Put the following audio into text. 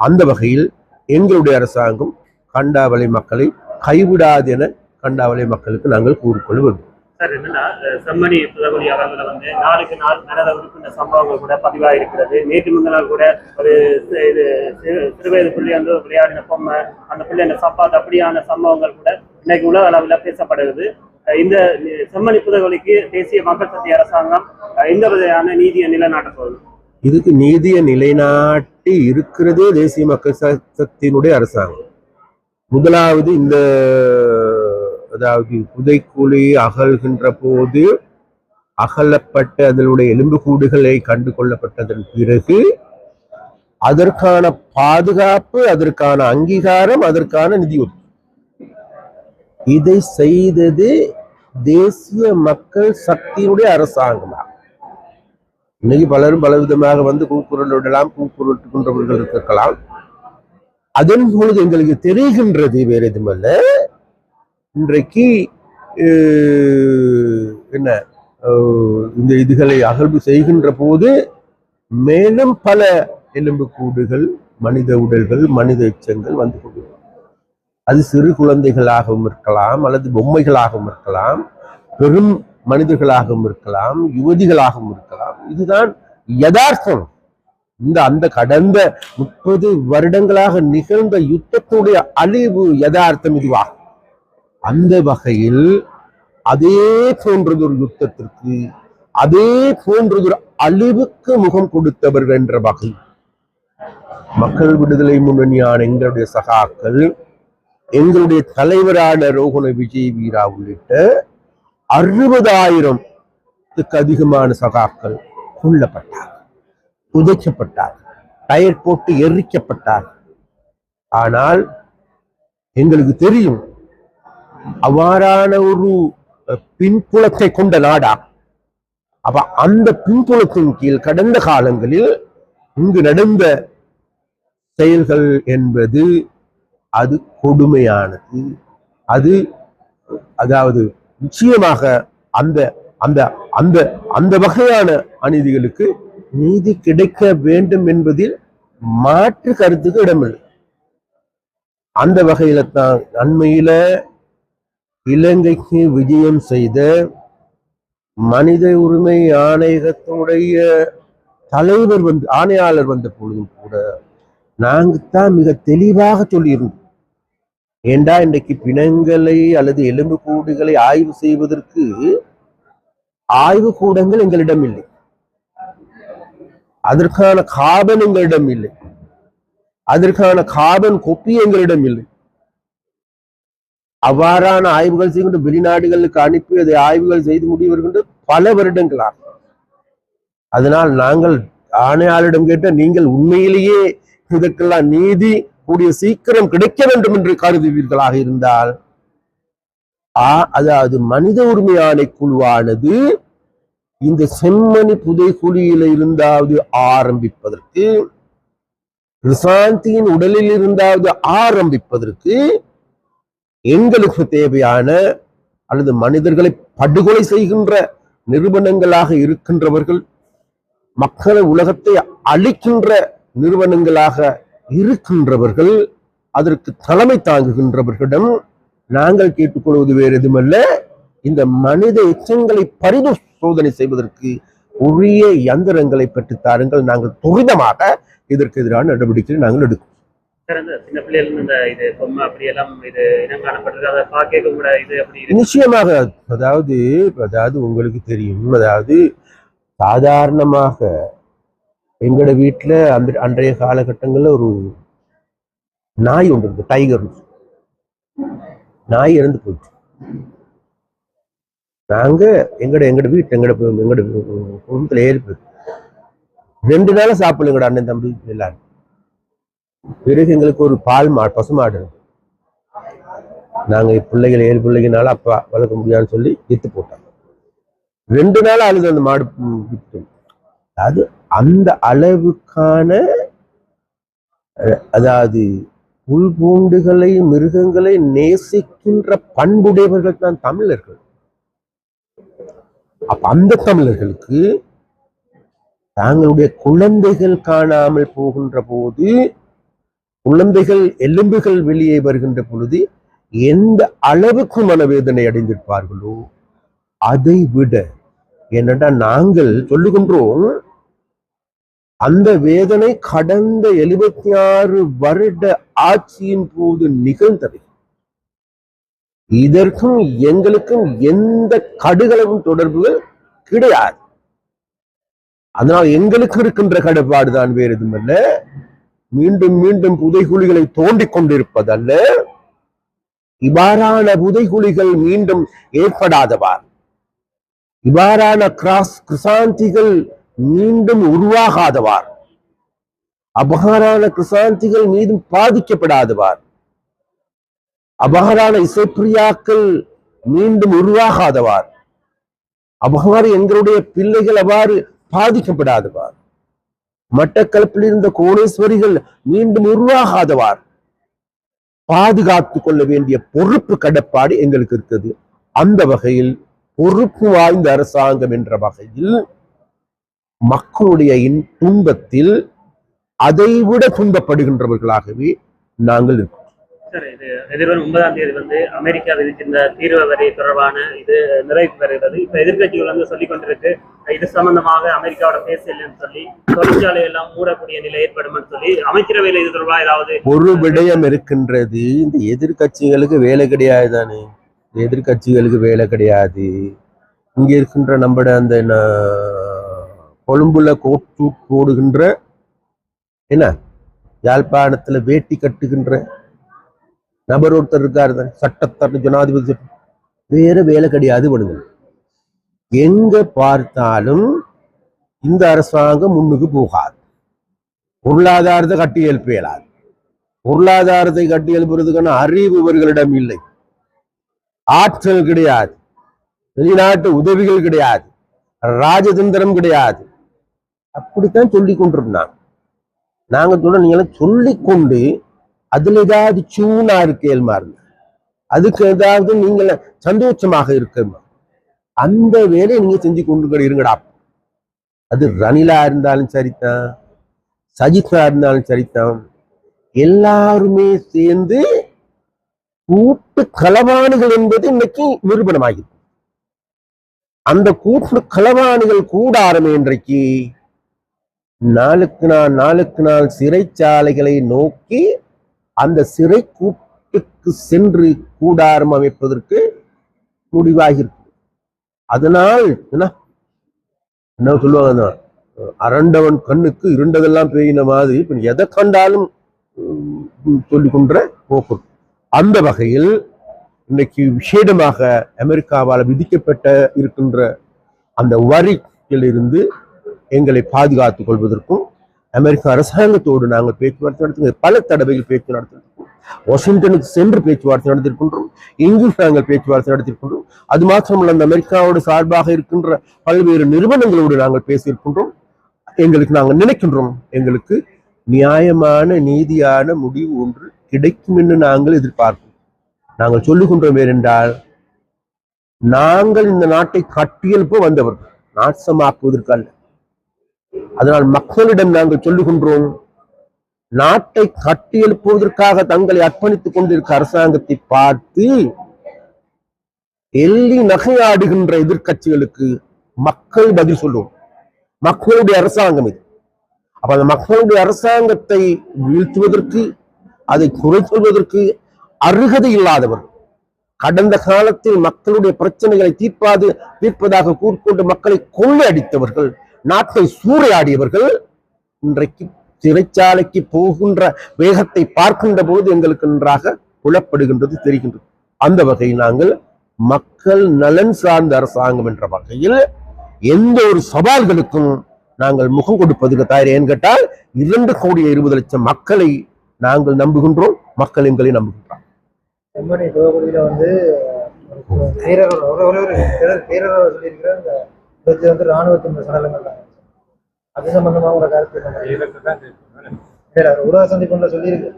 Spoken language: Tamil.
அந்த வகையில் எங்களுடைய அரசாங்கம் கண்டாவளை மக்களை கைவிடாது என கண்டாவளை மக்களுக்கு நாங்கள் கூறிக்கொள்ள வேண்டும் சார் என்னன்னா செம்மணி புதகுடி அவங்கள வந்து நாளுக்கு நாள் நடந்த உறுப்பின சம்பவங்கள் கூட பதிவாக இருக்கிறது நேற்று முந்தினால் கூட ஒரு இது சிறு- சிறுவயது பிள்ளை வந்து விளையாடின பொம்மை அந்த பிள்ளை அந்த சப்பாத்து அப்படியான சம்பவங்கள் கூட இன்னைக்கு உலக அளவில் பேசப்படுகிறது. இந்த செம்மணி புதகுலிக்கு தேசிய மக்கள் சக்தி அரசாங்கம் அஹ் எந்த வகையான நீதியை நிலைநாட்ட போகுது? இதுக்கு நீதியை நிலைநாட்டி இருக்கிறதே தேசிய மக்கள் சக்தியினுடைய அரசாங்கம். முதலாவது இந்த அதாவது புதைக்குழி அகழ்கின்ற போது அகலப்பட்ட அதனுடைய எலும்புக்கூடுகளை கண்டு கொள்ளப்பட்டதன் பிறகு அதற்கான பாதுகாப்பு அதற்கான அங்கீகாரம் அதற்கான நிதி இதை செய்தது தேசிய மக்கள் சக்தியினுடைய அரசாங்கம்? இன்னைக்கு பலரும் பலவிதமாக வந்து கூக்குரல் விடலாம் கூக்குரல் கொண்டவர்கள் இருக்கலாம். அதன் பொழுது எங்களுக்கு தெரிகின்றது வேற எதுமல்ல இன்றைக்கு என்ன இந்த இதுகளை அகழ்வு செய்கின்ற போது மேலும் பல எலும்புக்கூடுகள் மனித உடல்கள் மனித எச்சங்கள் வந்து கொண்டிருக்கும். அது சிறு குழந்தைகளாகவும் இருக்கலாம் அல்லது பொம்மைகளாகவும் இருக்கலாம். பெரும் மனிதர்களாகவும் இருக்கலாம் யுவதிகளாகவும் இருக்கலாம். இதுதான் யதார்த்தம். இந்த அந்த கடந்த முப்பது வருடங்களாக நிகழ்ந்த யுத்தத்துடைய அழிவு யதார்த்தம் இதுவாகும். அந்த வகையில் அதே போன்றதொரு யுத்தத்திற்கு அதே போன்றதொரு அழிவுக்கு முகம் கொடுத்தவர்கள் என்ற வகை. மக்கள் விடுதலை முன்னணியான எங்களுடைய சகாக்கள் எங்களுடைய தலைவரான ரோகண விஜய் வீரா உள்ளிட்ட அறுபதாயிரத்துக்கு அதிகமான சகாக்கள் கொல்லப்பட்டார் புதைக்கப்பட்டார் டயர் போட்டு எரிக்கப்பட்டார் ஆனால் எங்களுக்கு தெரியும் அவ்வாறான ஒரு பின்புலத்தை கொண்ட நாடா அப்ப அந்த பின்புலத்தின் கீழ் கடந்த காலங்களில் இங்கு நடந்த செயல்கள் என்பது அது கொடுமையானது. அது அதாவது நிச்சயமாக அந்த அந்த அந்த அந்த வகையான அநீதிகளுக்கு நீதி கிடைக்க வேண்டும் என்பதில் மாற்று கருத்துக்கு இடமில்லை. அந்த வகையில தான் அண்மையில இலங்கைக்கு விஜயம் செய்த மனித உரிமை ஆணையகத்துடைய தலைவர் வந்து ஆணையாளர் வந்த பொழுதும் கூட நாங்கள் தான் மிக தெளிவாக சொல்லியிருந்தோம். ஏண்டா இன்றைக்கு பிணங்களை அல்லது எலும்பு கூடுகளை ஆய்வு செய்வதற்கு ஆய்வு கூடங்கள் எங்களிடம் இல்லை. அதற்கான காபன் எங்களிடம் இல்லை. அதற்கான காபன் கொப்பி எங்களிடம் இல்லை. அவ்வாறான ஆய்வுகள் செய்கின்ற வெளிநாடுகளுக்கு அனுப்பி அதை ஆய்வுகள் செய்து முடிவருகின்ற பல வருடங்களாக. அதனால் நாங்கள் ஆணையாளரிடம் கேட்ட நீங்கள் உண்மையிலேயே இதற்கெல்லாம் நீதி கூடிய சீக்கிரம் கிடைக்க வேண்டும் என்று கருதுவீர்களாக இருந்தால் அதாவது மனித உரிமை ஆணைக்குழுவானது இந்த செம்மணி புதைக்குழியில இருந்தாவது ஆரம்பிப்பதற்கு ரிசாந்தியின் உடலில் இருந்தாவது ஆரம்பிப்பதற்கு எங்களுக்கு தேவையான அல்லது மனிதர்களை படுகொலை செய்கின்ற நிறுவனங்களாக இருக்கின்றவர்கள் மக்களை உலகத்தை அழிக்கின்ற நிறுவனங்களாக இருக்கின்றவர்கள் அதற்கு தலைமை தாங்குகின்றவர்களிடம் நாங்கள் கேட்டுக்கொள்வது வேறு எதுமல்ல இந்த மனித எச்சங்களை பரிசோதனை செய்வதற்கு உரிய யந்திரங்களை பெற்றுத் தாருங்கள். நாங்கள் துரிதமாக இதற்கு எதிரான நடவடிக்கைகளை நாங்கள் எடுக்கும். நிச்சயமாக அதாவது அதாவது உங்களுக்கு தெரியும். அதாவது சாதாரணமாக எங்களோட வீட்டுல அந்த அன்றைய காலகட்டங்கள்ல ஒரு நாய் ஒன்று இருக்கு டைகர் நாய் இறந்து போயிடுச்சு. நாங்க எங்கட எங்கட வீட்டு எங்கட எங்கட குடும்பத்துல ஏறி ரெண்டு நாளா சாப்பிடல எங்கட அண்ணன் தம்பி எல்லாரும். பிறகு எங்களுக்கு ஒரு பால் மா பசுமாடு நாங்கள் நாங்க பிள்ளைகள் ஏழு பிள்ளைங்கனால அப்பா வளர்க்க முடியாதுன்னு சொல்லி வித்து போட்டாங்க. ரெண்டு நாள் அழுது அந்த மாடு ம், வித்து அது அந்த அளவுக்கான அதாவது புல் பூண்டுகளை மிருகங்களை நேசிக்கின்ற பண்புடையவர்கள் தான் தமிழர்கள். அப்ப அந்த தமிழர்களுக்கு தாங்களுடைய குழந்தைகள் காணாமல் போகின்ற போது குழந்தைகள் எலும்புகள் வெளியே வருகின்ற பொழுது எந்த அளவுக்கு மனவேதனை அடைந்திருப்பார்களோ அதை விட என்னடா நாங்கள் சொல்லுகின்றோம் அந்த வேதனை கடந்த எழுபத்தி ஆறு வருட ஆட்சியின் போது நிகழ்ந்தவை. இதற்கும் எங்களுக்கும் எந்த கடுகளவும் தொடர்புகள் கிடையாது. அதனால் எங்களுக்கு இருக்கின்ற கடப்பாடுதான் வேறு எதுவுமல்ல. மீண்டும் மீண்டும் புதைகுழிகளை தோண்டிக் கொண்டிருப்பதல்ல. இவ்வாறான புதைகுழிகள் மீண்டும் ஏற்படாதவார் இவ்வாறான கிராஸ் கிருசாந்திகள் மீண்டும் உருவாகாதவார். அபகாரான கிருசாந்திகள் மீதும் பாதிக்கப்படாதவார். அபகாரான இசைப்பிரியாக்கள் மீண்டும் உருவாகாதவார். அவ்வாறு எங்களுடைய பிள்ளைகள் அவ்வாறு பாதிக்கப்படாதவார். மட்டக்களப்பில் இருந்த கோணேஸ்வரிகள் மீண்டும் உருவாகாதவார். பாதுகாத்துக் கொள்ள வேண்டிய பொறுப்பு கடப்பாடு எங்களுக்கு இருக்குது. அந்த வகையில் பொறுப்பு வாய்ந்த அரசாங்கம் என்ற வகையில் மக்களுடைய துன்பத்தில் அதைவிட துன்பப்படுகின்றவர்களாகவே நாங்கள் இது எதிர்வரும் ஒன்பதாம் தேதி வந்து அமெரிக்கா விதிக்கின்ற தீர்வு வரி தொடர்பான இது நிறைவு பெறுகிறது. இப்ப எதிர்க்கட்சிகள் வந்து சொல்லிக் கொண்டிருக்கு இது சம்பந்தமாக அமெரிக்காவோட பேசலன்னு சொல்லி தொழிற்சாலை எல்லாம் மூடக்கூடிய நிலை ஏற்படும் சொல்லி அமைச்சரவையில் இது தொடர்பாக ஏதாவது ஒரு விடயம் இருக்கின்றது. இந்த எதிர்க்கட்சிகளுக்கு வேலை கிடையாது தானே? இந்த எதிர்க்கட்சிகளுக்கு வேலை கிடையாது. இங்க இருக்கின்ற நம்மட அந்த கொழும்புல கோட்டு போடுகின்ற என்ன? யாழ்ப்பாணத்துல வேட்டி கட்டுகின்ற நபர் ஒருத்தர் இருக்காரு தானே, ஜனாதிபதி சட்டம். வேற வேலை கிடையாது விடுங்க எங்க பார்த்தாலும் இந்த அரசாங்கம் முன்னுக்கு போகாது. பொருளாதாரத்தை கட்டி எழுப்ப இயலாது. பொருளாதாரத்தை கட்டி எழுப்புறதுக்கான அறிவு இவர்களிடம் இல்லை. ஆற்றல் கிடையாது. வெளிநாட்டு உதவிகள் கிடையாது. ராஜதந்திரம் கிடையாது. அப்படித்தான் சொல்லி கொண்டிருந்தாங்க நாங்க சொல்ல நீங்களாம் சொல்லிக்கொண்டு அதுல ஏதாவது சூனா இருக்கேல்மா இருந்த அதுக்கு ஏதாவது நீங்கள சந்தோஷமாக இருக்கமா அந்த வேலையை நீங்க செஞ்சு கொண்டு இருங்கடா. அது ரணிலா இருந்தாலும் சரிதான். சஜித்தா இருந்தாலும் சரிதான். எல்லாருமே சேர்ந்து கூட்டு களவாணிகள் என்பது இன்னைக்கு நிரூபணமாகிறது அந்த கூட்டு களவாணிகள் கூடாரமே இன்றைக்கு நாளுக்கு நாள் நாளுக்கு நாள் சிறைச்சாலைகளை நோக்கி அந்த சிறை கூட்டுக்கு சென்று கூடாரம் அமைப்பதற்கு முடிவாகியிருக்கு. அதனால் என்ன? என்ன சொல்லுவாங்க அரண்டவன் கண்ணுக்கு இருண்டதெல்லாம் பெய்யின மாதிரி இப்ப எதை கண்டாலும் சொல்லிக்கொன்ற போக்கு. அந்த வகையில் இன்னைக்கு விசேடமாக அமெரிக்காவால் விதிக்கப்பட்ட இருக்கின்ற அந்த வரியிலிருந்து எங்களை பாதுகாத்துக் கொள்வதற்கும் அமெரிக்க அரசாங்கத்தோடு நாங்கள் பேச்சுவார்த்தை நடத்தி பல தடவைகள் பேச்சு நடத்திருக்கோம் வாஷிங்டனுக்கு சென்று பேச்சுவார்த்தை நடத்திருக்கின்றோம். இங்கும் நாங்கள் பேச்சுவார்த்தை நடத்திருக்கின்றோம். அது மாத்திரமல்ல அந்த அமெரிக்காவோடு சார்பாக இருக்கின்ற பல்வேறு நிறுவனங்களோடு நாங்கள் பேசியிருக்கின்றோம். எங்களுக்கு நாங்கள் நினைக்கின்றோம் எங்களுக்கு நியாயமான நீதியான முடிவு ஒன்று கிடைக்கும் என்று நாங்கள் எதிர்பார்க்கிறோம். நாங்கள் சொல்லுகின்றோம் ஏனென்றால் நாங்கள் இந்த நாட்டை கட்டியெழுப்ப வந்தவர்கள் நாசமாக்குவதற்கல்ல அதனால் மக்களிடம் நாங்கள் சொல்லுகின்றோம் நாட்டை கட்டியெழுப்புவதற்காக தங்களை அர்ப்பணித்துக் கொண்டிருக்க அரசாங்கத்தை பார்த்து எள்ளி நகையாடுகின்ற எதிர்கட்சிகளுக்கு மக்கள் பதில் சொல்லுவோம். மக்களுடைய அரசாங்கம் இது. அப்ப அந்த மக்களுடைய அரசாங்கத்தை வீழ்த்துவதற்கு அதை குறை சொல்வதற்கு அருகதை இல்லாதவர் கடந்த காலத்தில் மக்களுடைய பிரச்சனைகளை தீர்ப்பாது தீர்ப்பதாக கூறிக்கொண்டு மக்களை கொள்ளையடித்தவர்கள் நாட்டை சூறையாடியவர்கள் இன்றைக்கு சிறைச்சாலைக்கு போகின்ற வேகத்தை பார்க்கின்ற போது எங்களுக்கு நன்றாக புலப்படுகின்றது தெரிகின்றது அந்த வகையில் நாங்கள் மக்கள் நலன் சார்ந்த அரசாங்கம் என்ற வகையில் எந்த ஒரு சவால்களுக்கும் நாங்கள் முகம் கொடுப்பதற்கு தயார் ஏன் கேட்டால் இரண்டு கோடியே இருபது லட்சம் மக்களை நாங்கள் நம்புகின்றோம் மக்கள் எங்களை நம்புகின்றோம் வந்து சொல்லியிருக்கிற இது வந்து ராணுவத்தின் சடலங்கள் தான் அது சம்பந்தமா உங்களோட கருத்து ஒரு உலக சந்திப்புல சொல்லியிருக்கு.